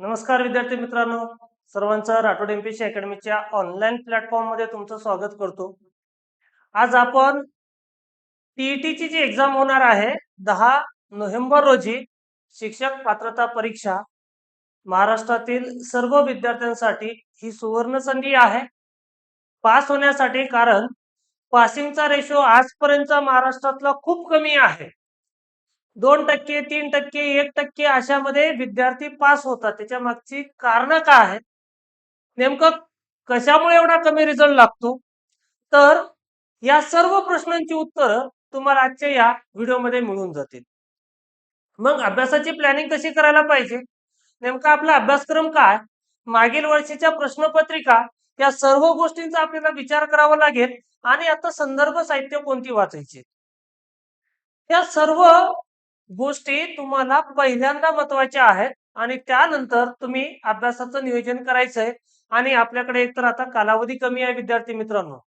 नमस्कार विद्यार्थी मित्रांनो. सर्वांचं राठोड एमपीसी अकॅडमीच्या ऑनलाईन प्लॅटफॉर्ममध्ये तुमचं स्वागत करतो. आज आपण टीईटीची जी एक्झाम होणार आहे दहा नोव्हेंबर रोजी शिक्षक पात्रता परीक्षा महाराष्ट्रातील सर्व विद्यार्थ्यांसाठी ही सुवर्ण संधी आहे. पास होण्यासाठी कारण पासिंगचा रेशो आजपर्यंत महाराष्ट्रातला खूप कमी आहे. दोन टक्के तीन टक्के एक टक्के अशामध्ये विद्यार्थी पास होतात. त्याच्या मागची कारण काय आहेत? नेमकं कशामुळे एवढा कमी रिझल्ट लागतो? तर या सर्व प्रश्नांची उत्तरं तुम्हाला आजच्या या व्हिडिओमध्ये मिळून जातील. मग अभ्यासाची प्लॅनिंग कशी करायला पाहिजे? नेमका आपला अभ्यासक्रम काय? मागील वर्षीच्या प्रश्नपत्रिका या सर्व गोष्टींचा आपल्याला विचार करावा लागेल आणि आता संदर्भ साहित्य कोणती वाचायची? या सर्व गोष्टी तुम्हाला पहिल्यांदा महत्त्वाच्या आहेत आणि त्यानंतर तुम्ही अभ्यासाचं नियोजन करायचंय आणि आपल्याकडे एकतर आता कालावधी कमी आहे विद्यार्थी मित्रांनो.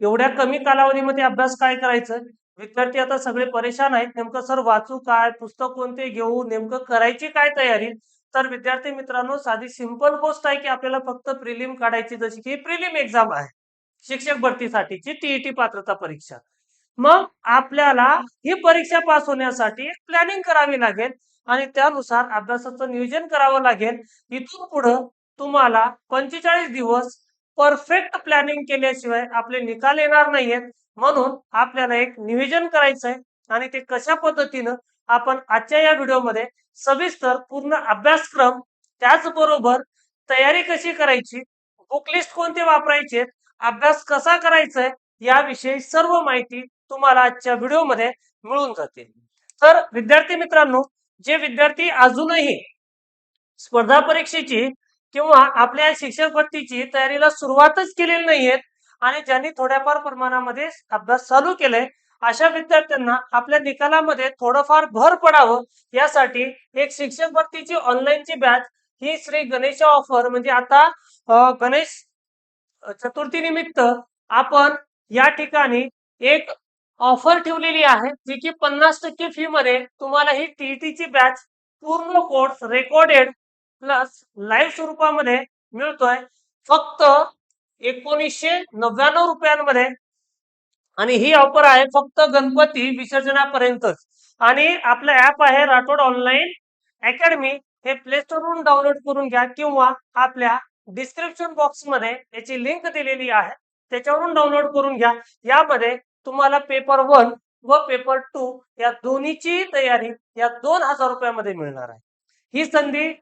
एवढ्या कमी कालावधीमध्ये अभ्यास काय करायचं? विद्यार्थी आता सगळे परेशान आहेत. नेमकं सर वाचू काय? पुस्तक कोणते घेऊ? नेमकं करायची काय तयारी? तर विद्यार्थी मित्रांनो साधी सिंपल गोष्ट आहे की आपल्याला फक्त प्रिलिम काढायची जशी की प्रिलिम एक्झाम आहे. शिक्षक भरतीसाठीची टीईटी पात्रता परीक्षा. मग आपल्याला ही परीक्षा पास होण्यासाठी एक प्लॅनिंग करावी लागेल आणि त्यानुसार अभ्यासाचं नियोजन करावं लागेल. इथून पुढं तुम्हाला पंचेचाळीस दिवस परफेक्ट प्लॅनिंग केल्याशिवाय आपले निकाल येणार नाहीयेत. म्हणून आपल्याला एक नियोजन करायचंय आणि ते कशा पद्धतीनं आपण आजच्या या व्हिडिओमध्ये सविस्तर पूर्ण अभ्यासक्रम त्याचबरोबर तयारी कशी करायची बुकलिस्ट कोणते वापरायचे अभ्यास कसा करायचाय याविषयी सर्व माहिती तुम्हाला आजच्या व्हिडिओमध्ये मिळून जातील. तर विद्यार्थी मित्रांनो जे विद्यार्थी अजूनही स्पर्धा परीक्षेची किंवा आपल्या शिक्षक भरतीची तयारीला सुरुवातच केलेली नाहीयेत आणि ज्यांनी थोड्याफार प्रमाणामध्ये अभ्यास चालू केलाय अशा विद्यार्थ्यांना आपल्या निकालामध्ये थोडंफार भर पडावं यासाठी एक शिक्षक भरतीची ऑनलाईनची बॅच ही श्री गणेश ऑफर म्हणजे आता गणेश चतुर्थी निमित्त आपण या ठिकाणी एक ऑफर ठेवलेली आहे जी की पन्नास टक्के फी मध्ये तुम्हाला ही टीईटीची बॅच पूर्ण कोर्स रेकॉर्डेड प्लस लाईव्ह स्वरूपामध्ये मिळतोय. फक्त एकोणीसशे नव्याण्णव रुपयांमध्ये. आणि ही ऑफर आहे फक्त गणपती विसर्जनापर्यंतच. आणि आपलं ऍप आहे राठोड ऑनलाईन अकॅडमी हे प्ले वरून डाउनलोड करून घ्या किंवा आपल्या डिस्क्रिप्शन बॉक्समध्ये याची लिंक दिलेली आहे त्याच्यावरून डाउनलोड करून घ्या. यामध्ये तुम्हाला पेपर वन व पेपर टू या दोन्हीची तयारी या दोन हजार रुपयामध्ये मिळणार आहे. ही संधी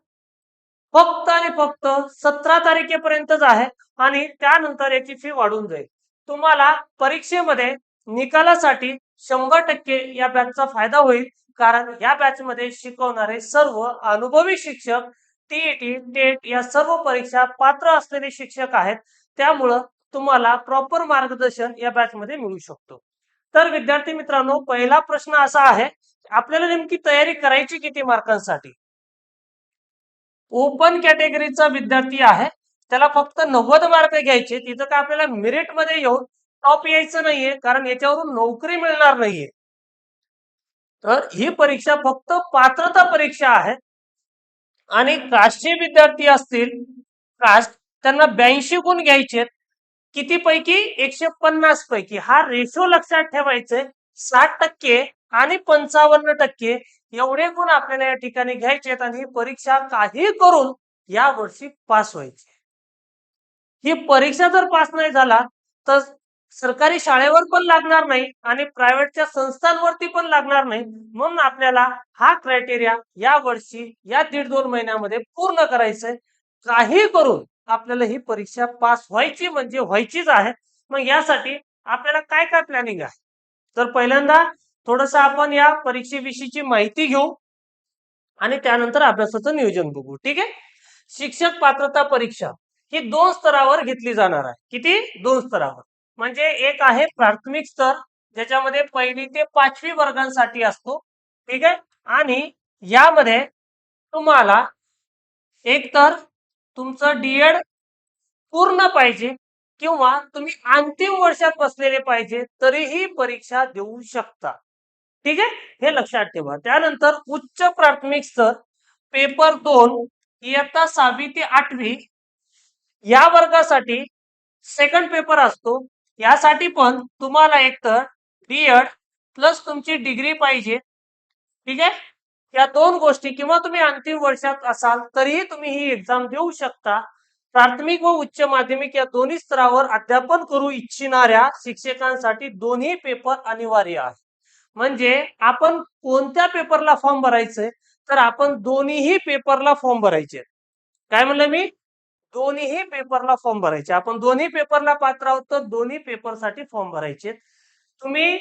फक्त आणि फक्त सतरा तारखेपर्यंतच आहे आणि त्यानंतर याची फी वाढून जाईल. तुम्हाला परीक्षेमध्ये निकालासाठी शंभर टक्के या बॅचचा फायदा होईल कारण या बॅचमध्ये शिकवणारे सर्व अनुभवी शिक्षक टीईटी टेट या सर्व परीक्षा पात्र असलेले शिक्षक आहेत. त्यामुळं तुम्हाला प्रॉपर मार्गदर्शन या बॅचमध्ये मिळू शकतो. तर विद्यार्थी मित्रांनो पहिला प्रश्न असा आहे आपल्याला नेमकी तयारी करायची किती मार्कांसाठी? ओपन कॅटेगरीचा विद्यार्थी आहे त्याला फक्त नव्वद मार्क घ्यायचे तिथं काय आपल्याला मेरिटमध्ये येऊन टॉप यायचं नाहीये कारण याच्यावरून नोकरी मिळणार नाहीये. तर ही परीक्षा फक्त पात्रता परीक्षा आहे आणि कास्टचे विद्यार्थी असतील कास्ट त्यांना ब्याऐंशी गुण घ्यायचे किती पैकी एकशे पन्नास पैकी हा रेशो लक्षात ठेवायचे साठ टक्के आणि पंचावन्न टक्के एवढे गुण आपल्याला या ठिकाणी घ्यायचे आणि ही परीक्षा काही करून या वर्षी पास व्हायची ही परीक्षा जर पास नाही झाला तर सरकारी शाळेवर पण लागणार नाही आणि प्रायव्हेटच्या संस्थांवरती पण लागणार नाही. म्हणून आपल्याला हा क्रायटेरिया या वर्षी या दीड दोन महिन्यामध्ये पूर्ण करायचंय. काही करून आपल्याला ही परीक्षा पास व्हायची म्हणजे व्हायचीच आहे. मग यासाठी आपल्याला काय काय प्लॅनिंग आहे? तर पहिल्यांदा थोडस आपण या परीक्षेविषयीची माहिती घेऊ आणि त्यानंतर अभ्यासाचं नियोजन बघू. ठीक आहे? शिक्षक पात्रता परीक्षा ही दोन स्तरावर घेतली जाणार आहे. किती? दोन स्तरावर. म्हणजे एक आहे प्राथमिक स्तर ज्याच्यामध्ये पहिली ते पाचवी वर्गांसाठी असतो. ठीक आहे? आणि यामध्ये तुम्हाला एक तर तुमचं डीएड पूर्ण पाहिजे किंवा तुम्ही अंतिम वर्षात बसलेले पाहिजे तरीही परीक्षा देऊ शकता. ठीक आहे? हे लक्षात ठेवा. त्यानंतर उच्च प्राथमिक स्तर पेपर दोन इयत्ता सहावी ते आठवी या वर्गासाठी सेकंड पेपर असतो. यासाठी पण तुम्हाला एकतर डीएड प्लस तुमची डिग्री पाहिजे. ठीक आहे? या दोन गोष्टी किंवा तुम्ही अंतिम वर्षात असाल तरीही तुम्ही ही एक्झाम देऊ शकता. प्राथमिक व उच्च माध्यमिक या दोन्ही स्तरावर अध्यापन करू इच्छिणाऱ्या शिक्षकांसाठी दोन्ही पेपर अनिवार्य आहे. म्हणजे आपण कोणत्या पेपरला फॉर्म भरायचंय तर आपण दोन्हीही पेपरला फॉर्म भरायचे. काय म्हणलं मी? दोन्हीही पेपरला फॉर्म भरायचे. आपण दोन्ही पेपरला पात्र आहोत तर दोन्ही पेपरसाठी फॉर्म भरायचे. तुम्ही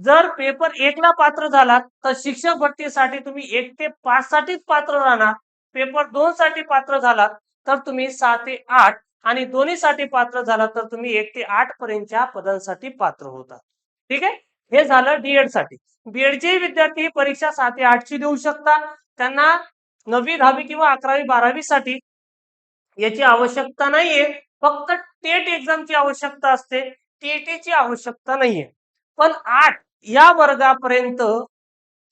जर पेपर एकला पात्र झालात तर शिक्षक भरतीसाठी तुम्ही एक ते पाच साठीच पात्र राहणार. पेपर दोन साठी पात्र झालात तर तुम्ही सहा ते आठ. आणि दोन्हीसाठी पात्र झालात तर तुम्ही एक ते आठ पर्यंतच्या पदांसाठी पात्र होता. ठीक आहे? हे झालं डीएडसाठी. बीएड चे विद्यार्थी ही परीक्षा सहा ते आठ ची देऊ शकता. त्यांना नववी दहावी किंवा अकरावी बारावी साठी याची आवश्यकता नाहीये. फक्त टेट एक्झामची आवश्यकता असते. टेटेची ची आवश्यकता नाहीये. पण आठ या वर्गापर्यंत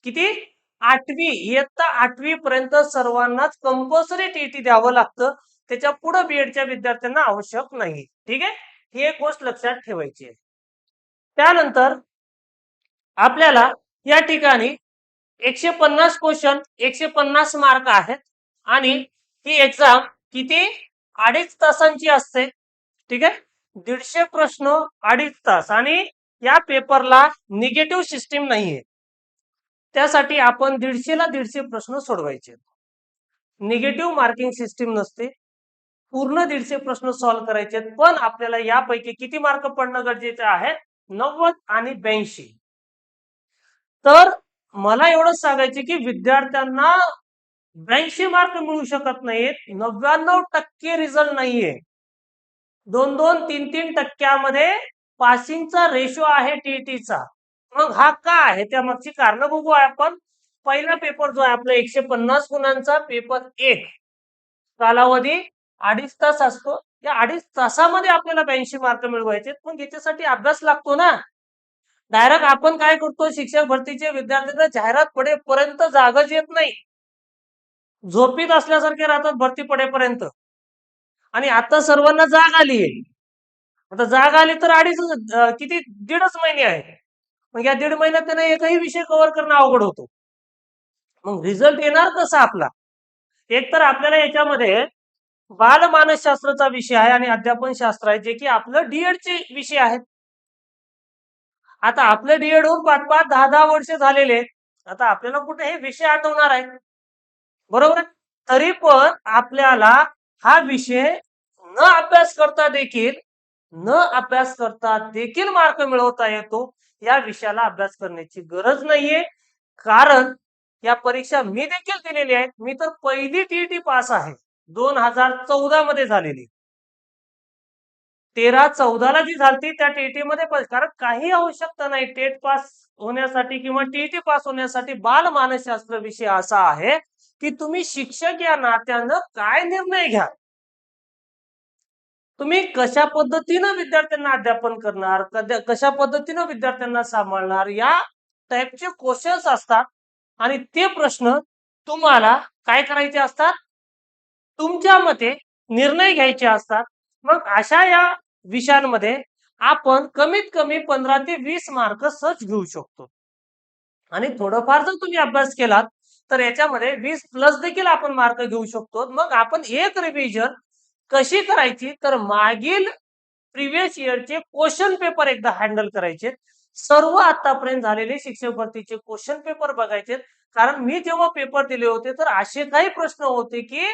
किती? आठवी इयत्ता आठवी पर्यंत सर्वांनाच कंपल्सरी टीटी द्यावं लागतं. त्याच्या पुढे बीएडच्या विद्यार्थ्यांना आवश्यक नाही. ठीक आहे? ही एक गोष्ट लक्षात ठेवायची आहे. त्यानंतर आपल्याला या ठिकाणी एकशे पन्नास क्वेश्चन एकशे पन्नास मार्क आहेत. आणि ही एक्झाम किती? अडीच तासांची असते. ठीक आहे? दीडशे प्रश्न अडीच तास. आणि या पेपरला निगेटिव्ह सिस्टीम नाहीये. त्यासाठी आपण दीडशेला दीडशे प्रश्न सोडवायचे. निगेटिव्ह मार्किंग सिस्टीम नसते. पूर्ण दीडशे प्रश्न सॉल्व्ह करायचे पण आपल्याला यापैकी किती मार्क पडणं गरजेचं आहे? नव्वद आणि ब्याऐंशी. तर मला एवढंच सांगायचे की विद्यार्थ्यांना ब्याऐंशी मार्क मिळू शकत नाहीत. नव्याण्णव टक्के रिझल्ट नाहीये. दोन दोन तीन तीन टक्क्यामध्ये पासिंगचा रेशो आहे टीईटीचा मग हा का आहे? त्या मागची कारण बघू आपण. पहिला पेपर जो आहे आपला एकशे पन्नास गुणांचा पेपर एक. कालावधी अडीच तास असतो. या अडीच तासामध्ये आपल्याला ब्याऐंशी मार्क मिळवायचे. पण याच्यासाठी अभ्यास लागतो ना डायरेक्ट आपण काय करतो? शिक्षक भरतीचे विद्यार्थ्यांना जाहिरात पडेपर्यंत जागच येत नाही. झोपीत असल्यासारखे राहतात भरती पडेपर्यंत. आणि आता सर्वांना जाग आली आहे आता जाग आली तर अडीच किती दीडच महिने आहे. मग या दीड महिन्यात त्यांना एकही विषय कव्हर करणं अवघड होतो. मग रिझल्ट येणार कसा आपला? एक तर आपल्याला याच्यामध्ये बालमानसशास्त्राचा विषय आहे आणि अध्यापन शास्त्र आहे जे की आपलं डीएड चे विषय आहेत. आता आपलं डीएड होऊन पाच पाच दहा दहा वर्ष झालेले आहेत. आता आपल्याला कुठे हे विषय आठवणार आहे? बरोबर तरी पण आपल्याला हा विषय न अभ्यास करता देखील न अभ्यास करता देखील मार्क मिळवता येतो या विषयाला अभ्यास करण्याची गरज नाहीये. कारण या परीक्षा मी देखील दिलेली आहेत. मी तर पहिली टीईटी पास आहे. दोन हजार चौदा मध्ये झालेली. तेरा चौदाला जी झालती त्या टीईटी मध्ये कारण काही आवश्यकता नाही. टेट पास होण्यासाठी किंवा टीईटी पास होण्यासाठी बाल मानसशास्त्र विषय असा आहे की तुम्ही शिक्षक या नात्यानं काय निर्णय घ्या तुम्ही कशा पद्धतीनं विद्यार्थ्यांना अध्यापन करणार कशा पद्धतीनं विद्यार्थ्यांना सांभाळणार या टाईपचे क्वेश्चन्स असतात. आणि ते प्रश्न तुम्हाला काय करायचे असतात? तुमच्या मते निर्णय घ्यायचे असतात. मग अशा या विषयांमध्ये आपण कमीत कमी पंधरा ते वीस मार्क सहज घेऊ शकतो. आणि थोडंफार जर तुम्ही अभ्यास केलात तर याच्यामध्ये वीस प्लस देखील आपण मार्क घेऊ शकतो. मग आपण एक रिव्हिजन कशी करायची? तर मागील प्रिव्हियस इयरचे क्वेश्चन पेपर एकदा हँडल करायचे. सर्व आतापर्यंत झालेले शिक्षक भरतीचे क्वेश्चन पेपर बघायचे. कारण मी जेव्हा पेपर दिले होते तर असे काही प्रश्न होते की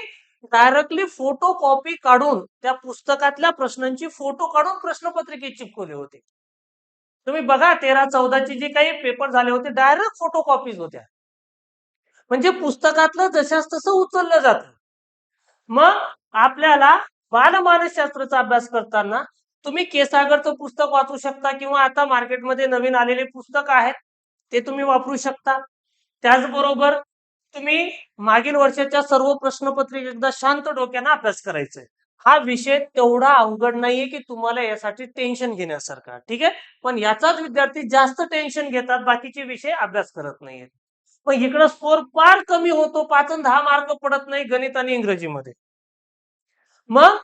डायरेक्टली फोटो कॉपी काढून त्या पुस्तकातल्या प्रश्नांची फोटो काढून प्रश्नपत्रिके चिपकवले होते. तुम्ही बघा तेरा चौदाचे जे काही पेपर झाले होते डायरेक्ट फोटो कॉपीज होत्या. म्हणजे पुस्तकातलं जशाच तसं उचललं जातं. मग आपल्याला बालमानसशास्त्राचा अभ्यास करताना तुम्ही केसागरचं पुस्तक वाचू शकता किंवा आता मार्केटमध्ये नवीन आलेले पुस्तक आहेत ते तुम्ही वापरू शकता. त्याचबरोबर तुम्ही मागील वर्षाच्या सर्व प्रश्नपत्रिका एकदा शांत डोक्यानं अभ्यास करायचा हा विषय तेवढा अवघड नाहीये की तुम्हाला यासाठी टेन्शन घेण्यासारखा. ठीक आहे? पण याचाच विद्यार्थी जास्त टेन्शन घेतात बाकीचे विषय अभ्यास करत नाहीयेत. पण इकडं स्कोर फार कमी होतो पाच दहा मार्क पडत नाही गणित आणि इंग्रजीमध्ये. मग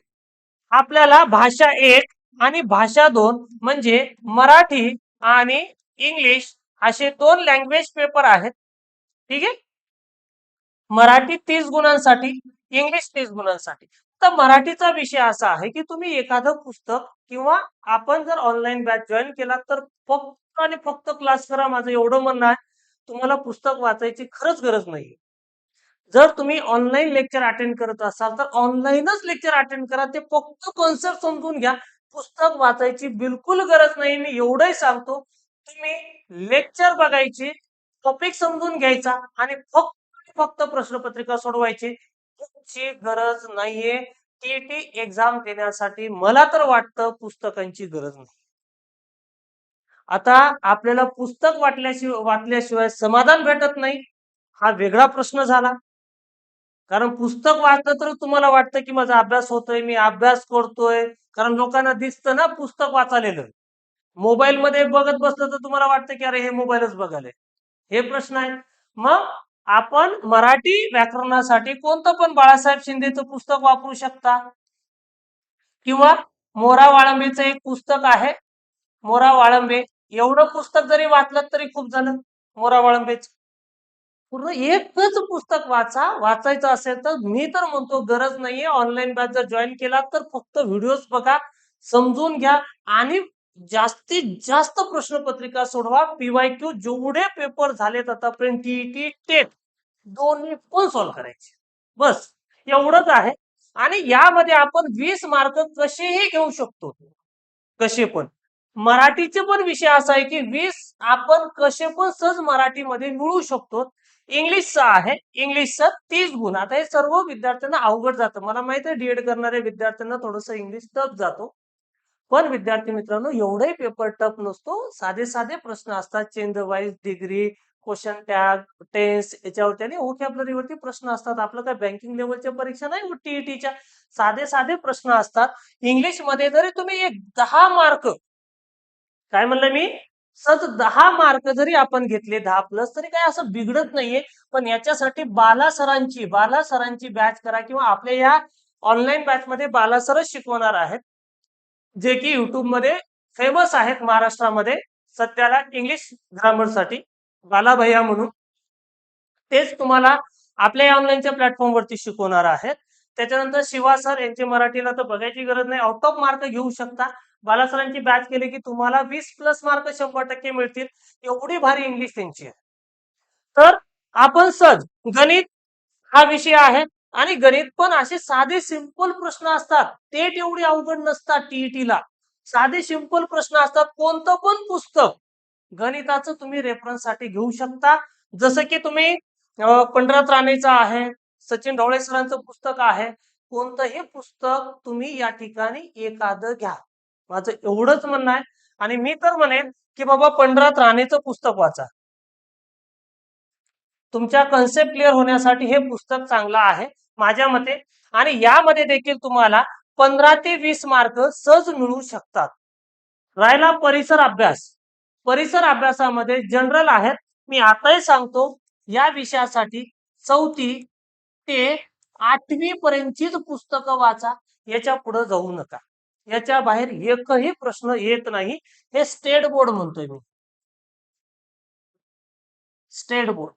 आपल्याला भाषा एक आणि भाषा दोन म्हणजे मराठी आणि इंग्लिश असे दोन लँग्वेज पेपर आहेत. ठीक आहे? मराठी तीस गुणांसाठी इंग्लिश तीस गुणांसाठी. तर मराठीचा विषय असा आहे की तुम्ही एखादं पुस्तक किंवा आपण जर ऑनलाईन बॅच जॉईन केला तर फक्त आणि फक्त क्लास करा. माझं एवढं म्हणणं आहे. तुम्हाला पुस्तक वाचायची खरंच गरज नाही जर तुम्ही ऑनलाईन लेक्चर अटेंड करत असाल तर ऑनलाईनच लेक्चर अटेंड करा. ते फक्त कॉन्सेप्ट समजून घ्या. पुस्तक वाचायची बिलकुल गरज नाही मी एवढंही सांगतो तुम्ही लेक्चर बघायचे टॉपिक समजून घ्यायचा आणि फक्त फक्त प्रश्नपत्रिका सोडवायची. तुमची गरज नाहीये. टीटी एक्झाम देण्यासाठी मला तर वाटतं पुस्तकांची गरज नाही. आता आपल्याला पुस्तक वाटल्याशिवाय वाचल्याशिवाय समाधान भेटत नाही हा वेगळा प्रश्न झाला. कारण पुस्तक वाचलं तर तुम्हाला वाटतं की माझा अभ्यास होतोय मी अभ्यास करतोय. कारण लोकांना दिसतं ना पुस्तक वाचालेलं. मोबाईल मध्ये बघत बसलं तर तुम्हाला वाटतं की अरे हे मोबाईलच बघाले हे प्रश्न आहे. मग आपण मराठी व्याकरणासाठी कोणतं पण बाळासाहेब शिंदेचं पुस्तक वापरू शकता? किंवा मोरा वाळंबेचं एक पुस्तक आहे मोरा वाळंबे. एवढं पुस्तक जरी वाचलं तरी खूप झालं. मोरा वाळंबेच पूर्ण एकच पुस्तक वाचा. वाचायचं असेल तर मी तर म्हणतो गरज नाहीये. ऑनलाईन बॅच जर जॉईन केला तर फक्त व्हिडिओज बघा समजून घ्या आणि जास्तीत जास्त प्रश्नपत्रिका सोडवा. पीवाय क्यू जेवढे पेपर झालेत आतापर्यंत टीईटी टेट दोन्ही पण सॉल्व्ह करायचे. बस एवढंच आहे. आणि यामध्ये आपण वीस मार्क कसेही घेऊ शकतो. कसे पण. मराठीचे पण विषय असा आहे की वीस आपण कसे पण सहज मराठीमध्ये मिळू शकतो. इंग्लिशचा आहे. इंग्लिशचा तीस गुण. आता हे सर्व विद्यार्थ्यांना अवघड जातं. मला माहिती आहे डीएड करणाऱ्या विद्यार्थ्यांना थोडस इंग्लिश टफ जातो. पण विद्यार्थी मित्रांनो एवढाही पेपर टफ नसतो. साधे साधे प्रश्न असतात. Change voice degree question tag tense याच्यावरती आणि वोकॅबलरीवरती प्रश्न असतात. आपलं काय बँकिंग लेवलच्या परीक्षा नाही टीईटीच्या साधे साधे प्रश्न असतात. इंग्लिशमध्ये जरी तुम्ही एक दहा मार्क काय म्हणलं मी? सत दहा मार्क जरी आपण घेतले दहा प्लस तरी काय असं बिघडत नाहीये. पण याच्यासाठी बाला सरांची बाला सरांची बॅच करा किंवा आपल्या या ऑनलाईन बॅच मध्ये बाला सरच शिकवणार आहेत. जे की युट्यूबमध्ये फेमस आहेत महाराष्ट्रामध्ये. सध्याला इंग्लिश ग्रामरसाठी. बाला भैया म्हणून. तेच तुम्हाला आपल्या ऑनलाईनच्या प्लॅटफॉर्मवरती शिकवणार आहेत. त्याच्यानंतर शिवा सर यांची मराठीला तर बघायची गरज नाही. आउट ऑफ मार्क घेऊ शकता. बालासरांची बॅच केली की तुम्हाला वीस प्लस मार्क शंभर टक्के मिळतील. एवढी भारी इंग्लिश त्यांची आहे. तर आपण सहज गणित हा विषय आहे आणि गणित पण असे साधे सिंपल प्रश्न असतात. ते एवढी अवघड नसतात टीईटीला. साधे सिंपल प्रश्न असतात. कोणतं पण पुस्तक गणिताचं तुम्ही रेफरन्ससाठी घेऊ शकता. जसं की तुम्ही पंढरात राणेचं आहे सचिन ढवळे सरांचं पुस्तक आहे. कोणतंही पुस्तक तुम्ही या ठिकाणी एखादं घ्या. माझं एवढंच म्हणणं आहे. आणि मी तर म्हणेन की बाबा पंढरात राणेचं पुस्तक वाचा. तुमच्या कन्सेप्ट क्लिअर होण्यासाठी हे पुस्तक चांगलं आहे माझ्या मते. आणि यामध्ये देखील तुम्हाला पंधरा ते वीस मार्क सहज मिळू शकतात. राहिला परिसर अभ्यास. परिसर अभ्यासामध्ये जनरल आहेत. मी आताही सांगतो या विषयासाठी चौथी ते आठवी पर्यंतचीच पुस्तकं वाचा. याच्यापुढे जाऊ नका. याच्या बाहेर एकही प्रश्न येत नाही. हे स्टेट बोर्ड म्हणतोय मी. स्टेट बोर्ड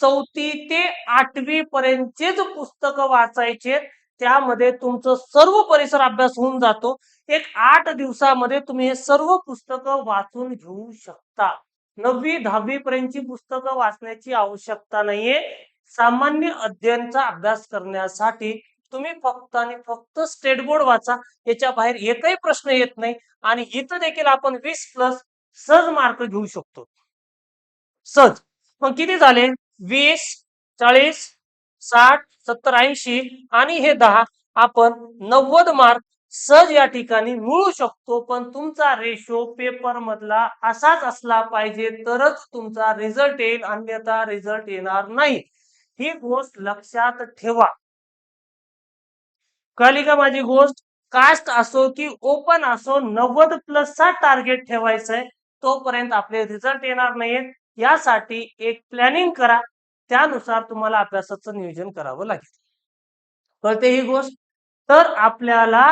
चौथी ते आठवी पर्यंतचेच पुस्तकं वाचायचे. त्यामध्ये तुमचं सर्व परिसर अभ्यास होऊन जातो. एक आठ दिवसामध्ये तुम्ही हे सर्व पुस्तकं वाचून घेऊ शकता. नववी दहावी पर्यंतची पुस्तकं वाचण्याची आवश्यकता नाहीये. सामान्य अध्ययनचा अभ्यास करण्यासाठी तुम्ही फक्त आणि फक्त स्टेट बोर्ड वाचा याच्या बाहेर एकही प्रश्न येत नाही. आणि इथं देखील आपण वीस प्लस सहज मार्क घेऊ शकतो. सहज. मग किती झाले? वीस चाळीस साठ सत्तर ऐंशी आणि हे दहा. आपण नव्वद मार्क सहज या ठिकाणी मिळू शकतो पण तुमचा रेशो पेपर मधला असाच असला पाहिजे तरच तुमचा रिझल्ट येईल अन्यथा रिझल्ट येणार नाही. ही गोष्ट लक्षात ठेवा. कळली का माझी गोष्ट? कास्ट असो की ओपन असो नव्वद प्लसचा टार्गेट ठेवायचंय तोपर्यंत आपले रिझल्ट येणार नाहीत. यासाठी एक प्लॅनिंग करा. त्यानुसार तुम्हाला अभ्यासाचं नियोजन करावं लागेल. कळते ही गोष्ट? तर आपल्याला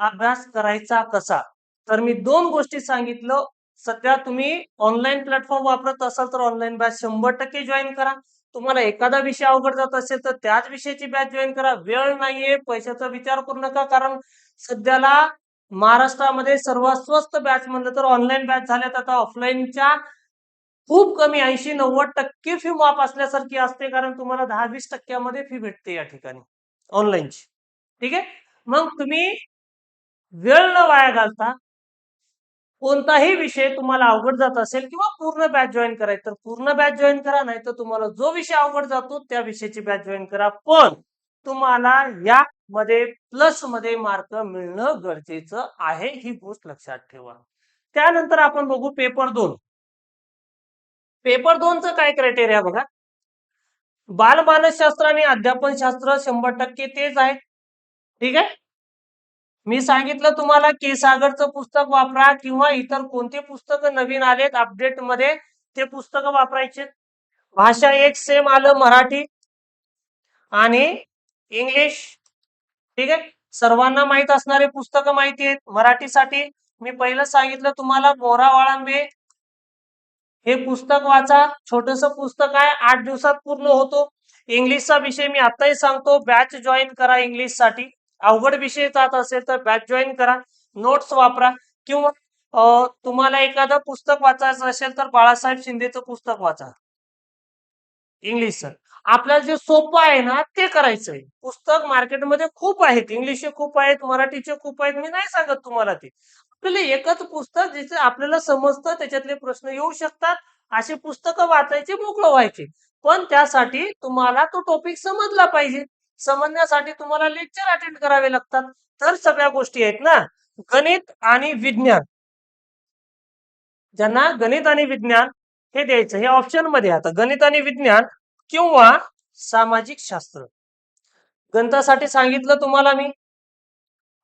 अभ्यास करायचा कसा? तर मी दोन गोष्टी सांगितलं. सध्या तुम्ही ऑनलाईन प्लॅटफॉर्म वापरत असाल तर ऑनलाईन बॅच शंभर टक्के जॉईन करा. तुम्हाला एखादा विषय अवघड जात असेल तर त्याच विषयाची बॅच जॉईन करा. वेळ नाहीये पैशाचा विचार करू नका कारण सध्याला महाराष्ट्रामध्ये सर्वात स्वस्त बॅच म्हणलं तर ऑनलाईन बॅच झाल्यात. आता ऑफलाईनच्या खूप कमी ऐंशी नव्वद टक्के फी माफ असल्यासारखी असते कारण तुम्हाला दहा वीस टक्क्यामध्ये फी भेटते या ठिकाणी ऑनलाईनची ठीक आहे? मग तुम्ही वेळ न वाया घालता कोणताही विषय तुम्हाला अवघड जात असेल किंवा पूर्ण बॅच जॉईन करायचं तर पूर्ण बॅच जॉईन करा नाही तर तुम्हाला जो विषय अवघड जातो त्या विषयाची बॅच जॉईन करा. पण तुम्हाला या मध्ये प्लसमध्ये मार्क मिळणं गरजेचं आहे ही गोष्ट लक्षात ठेवा. त्यानंतर आपण बघू पेपर दोन. पेपर दोनचं काय क्रायटेरिया बघा? बालमानसशास्त्र आणि अध्यापन शास्त्र शंभर टक्के तेच आहे. ठीक आहे? मी सांगितलं तुम्हाला केसागरचं पुस्तक वापरा किंवा इतर कोणते पुस्तक नवीन आलेत अपडेटमध्ये ते पुस्तक वापरायचे. भाषा एक सेम आलं मराठी आणि इंग्लिश ठीक आहे? सर्वांना माहीत असणारे पुस्तकं माहिती आहेत. मराठीसाठी मी पहिलं सांगितलं तुम्हाला मोरा वाळंबे. हे पुस्तक वाचा. छोटस पुस्तक आहे. आठ दिवसात पूर्ण होतो. इंग्लिशचा विषय मी आताही सांगतो. बॅच जॉईन करा इंग्लिशसाठी. अवघड विषय जात असेल तर बॅच जॉईन करा नोट्स वापरा किंवा तुम्हाला एखादं पुस्तक वाचायचं असेल तर बाळासाहेब शिंदेचं पुस्तक वाचा. इंग्लिशचं आपल्याला जे सोपं आहे ना ते करायचं आहे पुस्तक मार्केटमध्ये खूप आहेत. इंग्लिशचे खूप आहेत मराठीचे खूप आहेत. मी नाही सांगत तुम्हाला ते. आपल्याला एकच पुस्तक जिथे आपल्याला समजतं त्याच्यातले प्रश्न येऊ शकतात. असे पुस्तकं वाचायचे मोकळं व्हायचे. पण त्यासाठी तुम्हाला तो टॉपिक समजला पाहिजे. समजण्यासाठी तुम्हाला लेक्चर अटेंड करावे लागतात. तर सगळ्या गोष्टी आहेत ना. गणित आणि विज्ञान. ज्यांना गणित आणि विज्ञान हे द्यायचं हे ऑप्शनमध्ये आता गणित आणि विज्ञान किंवा सामाजिक शास्त्र. गणितासाठी सांगितलं तुम्हाला मी.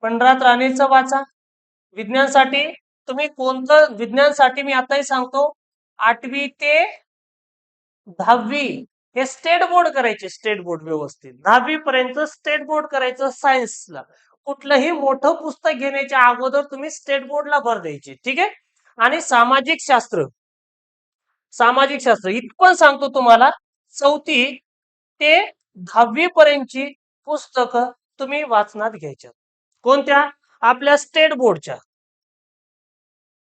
पंढरात राणेचं वाचा. विज्ञानसाठी तुम्ही कोणतं विज्ञानसाठी मी आताही सांगतो आठवी ते दहावी हे स्टेट बोर्ड करायचे स्टेट बोर्ड व्यवस्थित. दहावी पर्यंत स्टेट बोर्ड करायचं सायन्सला कुठलंही मोठं पुस्तक घेण्याच्या अगोदर तुम्ही स्टेट बोर्डला भर द्यायची ठीक आहे? आणि सामाजिक शास्त्र. सामाजिक शास्त्र. इतकं सांगतो तुम्हाला चौथी ते दहावी पर्यंतची पुस्तकं तुम्ही वाचनात घ्यायच्या. कोणत्या? आपल्या स्टेट बोर्डच्या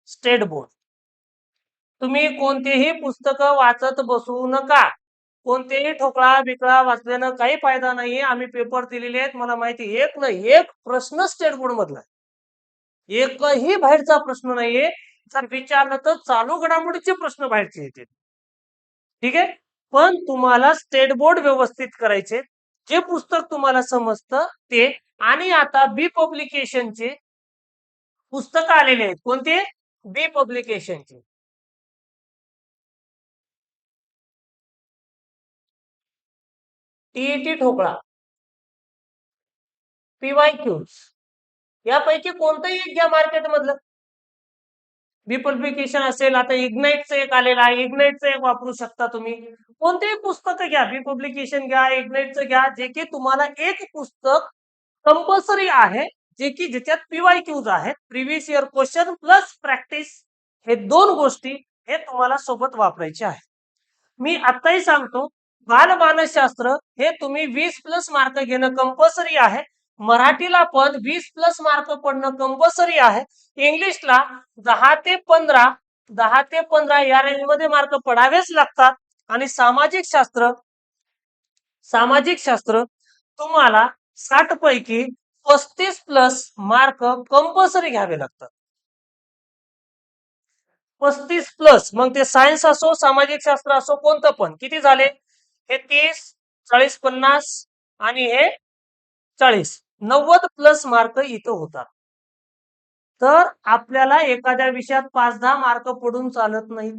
स्टेट बोर्ड तुम्ही कोणतेही पुस्तकं वाचत बसू नका. कोणतेही ठोकळा बिकळा वाचल्यानं काही फायदा नाहीये. आम्ही पेपर दिलेले आहेत. मला माहिती एक ना एक प्रश्न स्टेट बोर्ड मधला एकही बाहेरचा प्रश्न नाहीये. तर विचारलं तर चालू घडामोडीचे प्रश्न बाहेरचे येतील. ठीक आहे? पण तुम्हाला स्टेट बोर्ड व्यवस्थित करायचे. जे पुस्तक तुम्हाला समजतं ते. आणि आता बी पब्लिकेशनचे पुस्तक आलेले आहेत. कोणते? बी पब्लिकेशनचे टीईटी ठोकळा. पीवाय क्यूज यापैकी कोणतंही एक घ्या मार्केटमधलं. मधलं असेल आता इग्नाइटचं एक आलेलं आहे. इग्नाइटचं एक वापरू शकता तुम्ही. कोणतेही पुस्तक घ्या. बीपब्लिकेशन घ्या इग्नाइटचं घ्या जे की तुम्हाला एक पुस्तक कंपल्सरी आहे जे की ज्याच्यात पीवाय क्यूज आहेत. Previous year question plus practice हे दोन गोष्टी हे तुम्हाला सोबत वापरायचे आहे मी आताही सांगतो बालमानसशास्त्र हे तुम्ही वीस प्लस मार्क घेणं कंपल्सरी आहे. मराठीला पण वीस प्लस मार्क पडणं कंपल्सरी आहे. इंग्लिशला दहा ते पंधरा दहा ते पंधरा या रेंजमध्ये मार्क पडावेच लागतात. आणि सामाजिक शास्त्र सामाजिक शास्त्र तुम्हाला साठ पैकी पस्तीस प्लस मार्क कंपल्सरी घ्यावे लागतात. पस्तीस प्लस मग ते सायन्स असो सामाजिक शास्त्र असो कोणतं पण किती झाले? हे तीस चाळीस पन्नास आणि हे चाळीस. नव्वद प्लस मार्क इथं होतात. तर आपल्याला एखाद्या विषयात पाच दहा मार्क पडून चालत नाही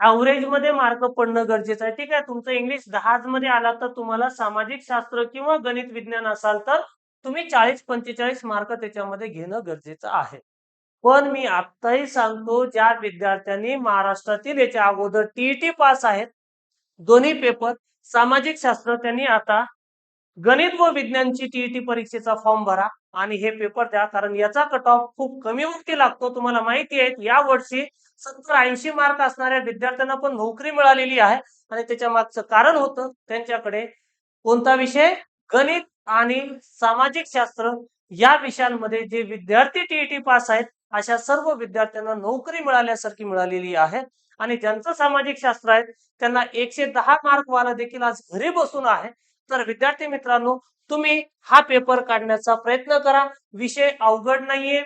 ऍव्हरेजमध्ये मार्क पडणं गरजेचं आहे. ठीक आहे तुमचं इंग्लिश दहाच मध्ये आला तर तुम्हाला सामाजिक शास्त्र किंवा गणित विज्ञान असाल तर तुम्ही चाळीस पंचेचाळीस मार्क त्याच्यामध्ये घेणं गरजेचं आहे. पण मी आत्ताही सांगतो ज्या विद्यार्थ्यांनी महाराष्ट्रातील याच्या अगोदर टीईटी पास आहेत दोन्ही पेपर सामाजिक शास्त्र त्यांनी आता गणित व विज्ञानची टीईटी परीक्षेचा फॉर्म भरा आणि हे पेपर द्या. कारण याचा कट ऑफ खूप कमी वक्ती लागतो तुम्हाला माहिती आहे. या वर्षी सत्तर ऐंशी मार्क असणाऱ्या विद्यार्थ्यांना पण नोकरी मिळालेली आहे. आणि त्याच्या मागचं कारण होतं त्यांच्याकडे कोणता विषय? गणित आणि सामाजिक शास्त्र या विषयांमध्ये जे विद्यार्थी टीईटी पास आहेत अशा सर्व विद्यार्थ्यांना नोकरी मिळाल्यासारखी मिळालेली आहे. आणि ज्यांचं सामाजिक शास्त्र आहे त्यांना एकशे दहा मार्क वाला देखील आज घरी बसून आहे. तर विद्यार्थी मित्रांनो तुम्ही हा पेपर काढण्याचा प्रयत्न करा. विषय अवघड नाहीये.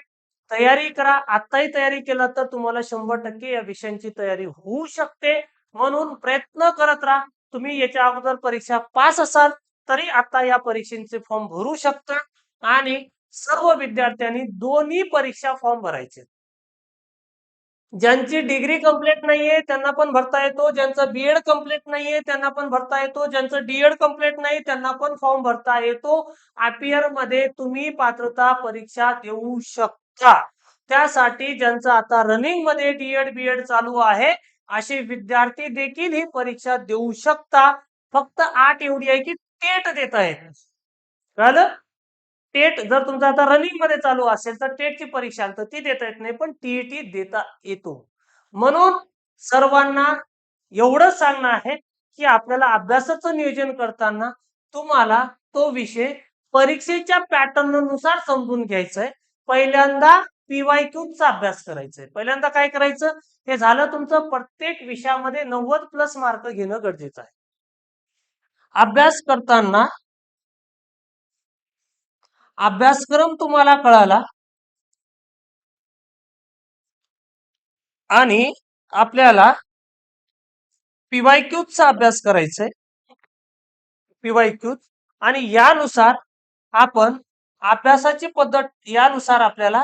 तयारी करा. आताही तयारी केला तर तुम्हाला शंभर टक्के या विषयांची तयारी होऊ शकते. म्हणून प्रयत्न करत राहा. तुम्ही याच्या अगोदर परीक्षा पास असाल तरी आता या परीक्षेचे फॉर्म भरू शकता. आणि सर्व विद्यार्थ्यांनी दोन्ही परीक्षा फॉर्म भरायचे. ज्यांची डिग्री कंप्लीट नाहीये त्यांना पण भरता येतो. ज्यांचा बीएड कंप्लीट नाहीये त्यांना पण भरता येतो. ज्यांचं डीएड कंप्लीट नाही त्यांना पण फॉर्म भरता येतो. आयपीआरमध्ये तुम्ही पात्रता परीक्षा देऊ शकता. त्यासाठी ज्यांचं आता रनिंगमध्ये डीएड बीएड चालू आहे असे विद्यार्थी देखील ही परीक्षा देऊ शकता. फक्त आठ एवढी आहे की टेट देत आहे कळलं? टेट जर तुमचं आता रनिंगमध्ये चालू असेल तर टेटची परीक्षा तर ती देता येत नाही पण टीईटी देता येतो. म्हणून सर्वांना एवढं सांगणं आहे की आपल्याला अभ्यासाचं नियोजन करताना तुम्हाला तो विषय परीक्षेच्या पॅटर्ननुसार समजून घ्यायचंय. पहिल्यांदा पीवाय क्यूबचा अभ्यास करायचा आहे पहिल्यांदा काय करायचं? हे झालं तुमचं प्रत्येक विषयामध्ये नव्वद प्लस मार्क घेणं गरजेचं आहे. अभ्यास करताना अभ्यासक्रम तुम्हाला कळाला. आणि आपल्याला पीवाय चा अभ्यास करायचा आहे पीवाय आणि यानुसार आपण अभ्यासाची पद्धत यानुसार आपल्याला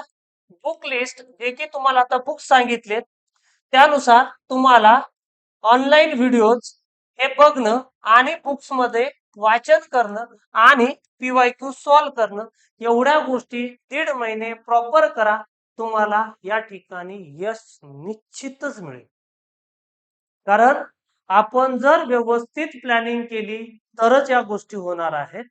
बुक लिस्ट जे की तुम्हाला आता बुक सांगितलेत त्यानुसार तुम्हाला ऑनलाईन व्हिडिओज हे बघणं आणि बुक्समध्ये वाचन करणं आणि पीवाय क्यू सॉल्व्ह करणं एवढ्या गोष्टी दीड महिने प्रॉपर करा तुम्हाला या ठिकाणी यश निश्चितच मिळेल. कारण आपण जर व्यवस्थित प्लॅनिंग केली तरच या गोष्टी होणार आहेत.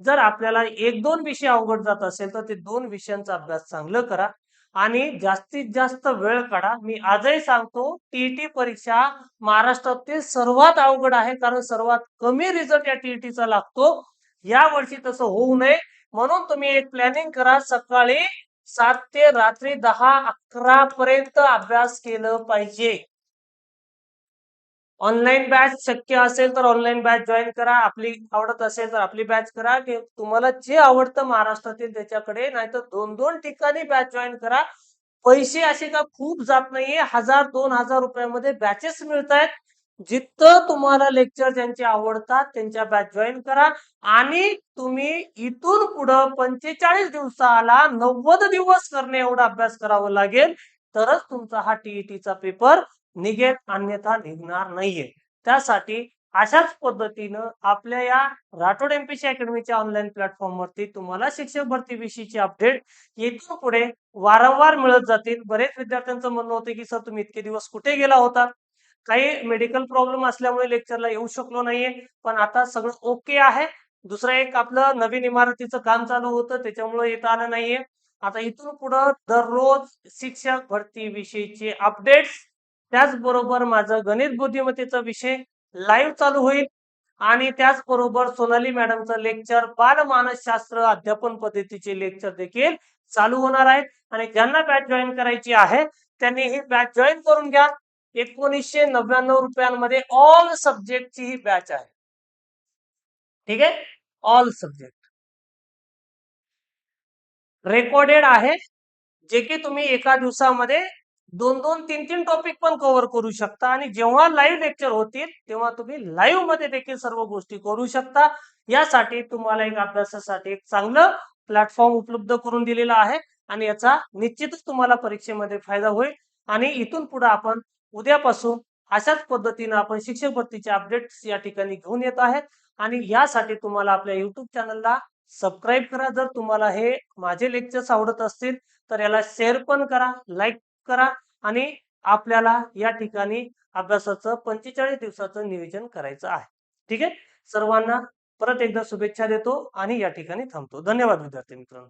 जर आपल्याला एक दोन विषय अवघड जात असेल तर ते दोन विषयांचा अभ्यास चांगलं करा. आणि जास्तीत जास्त वेळ काढा. मी आजही सांगतो टीईटी परीक्षा महाराष्ट्रातील सर्वात अवघड आहे. कारण सर्वात कमी रिझल्ट या टीईटीचा लागतो. या वर्षी तसं होऊ नये. म्हणून तुम्ही एक प्लॅनिंग करा. सकाळी सात ते रात्री दहा अकरा पर्यंत अभ्यास केलं पाहिजे. ऑनलाईन बॅच शक्य असेल तर ऑनलाईन बॅच जॉईन करा. आपली आवडत असेल तर आपली बॅच करा. की तुम्हाला जे आवडतं महाराष्ट्रातील त्याच्याकडे. नाहीतर दोन दोन ठिकाणी बॅच जॉईन करा. पैसे असे का खूप जात नाहीये. हजार दोन हजार रुपयामध्ये बॅचेस मिळत आहेत जिथं तुम्हाला लेक्चर ज्यांचे आवडतात त्यांच्या बॅच जॉईन करा. आणि तुम्ही इथून पुढं पंचेचाळीस दिवसाला नव्वद दिवस करणे एवढा अभ्यास करावा लागेल. तरच तुमचा हा टीईटीचा पेपर निघेल अन्यथा निघणार नाहीये. त्यासाठी अशाच पद्धतीनं आपल्या या राठोड एमपीसी अकॅडमीच्या ऑनलाईन प्लॅटफॉर्म वरती तुम्हाला शिक्षक भरती विषयीची अपडेट येथून पुढे वारंवार मिळत जातील. बरेच विद्यार्थ्यांचं म्हणणं होतं की सर तुम्ही इतके दिवस कुठे गेला होता? काही मेडिकल प्रॉब्लेम असल्यामुळे लेक्चरला येऊ शकलो नाहीये. पण आता सगळं ओके आहे. दुसरं एक आपलं नवीन इमारतीचं काम चालू होतं. त्याच्यामुळे येता आलं नाहीये. आता इथून पुढं दररोज शिक्षक भरती विषयीचे अपडेट्स त्याचबरोबर माझं गणित बुद्धिमत्तेचा विषय लाईव्ह चालू होईल. आणि त्याचबरोबर सोनाली मॅडमचं लेक्चर बालमानसशास्त्र अध्यापन पद्धतीचे लेक्चर देखील चालू होणार आहेत. आणि ज्यांना बॅच जॉईन करायची आहे त्यांनी ही बॅच जॉईन करून घ्या. एकोणीसशे नव्याण्णव रुपयांमध्ये ऑल सब्जेक्टची ही बॅच आहे. ठीक आहे? ऑल सब्जेक्ट रेकॉर्डेड आहे. जे की तुम्ही एका दिवसामध्ये दोन दोन तीन तीन टॉपिक पण कव्हर करू शकता. आणि जेव्हा लाईव्ह लेक्चर होतील तेव्हा तुम्ही लाईव्हमध्ये देखील सर्व गोष्टी करू शकता. यासाठी तुम्हाला एक अभ्यासासाठी एक चांगलं प्लॅटफॉर्म उपलब्ध करून दिलेला आहे. आणि याचा निश्चितच तुम्हाला परीक्षेमध्ये फायदा होईल. आणि इथून पुढे आपण उद्यापासून अशाच पद्धतीनं आपण शिक्षक भरतीचे अपडेट्स या ठिकाणी घेऊन येत आहेत. आणि यासाठी तुम्हाला आपल्या युट्यूब चॅनलला सबस्क्राईब करा. जर तुम्हाला हे माझे लेक्चर्स आवडत असतील तर याला शेअर पण करा लाईक करा आणि आपल्याला या ठिकाणी अभ्यासाचं पंचेचाळीस दिवसाचं नियोजन करायचं आहे. ठीक आहे? सर्वांना परत एकदा शुभेच्छा देतो आणि या ठिकाणी थांबतो. धन्यवाद विद्यार्थी मित्रांनो.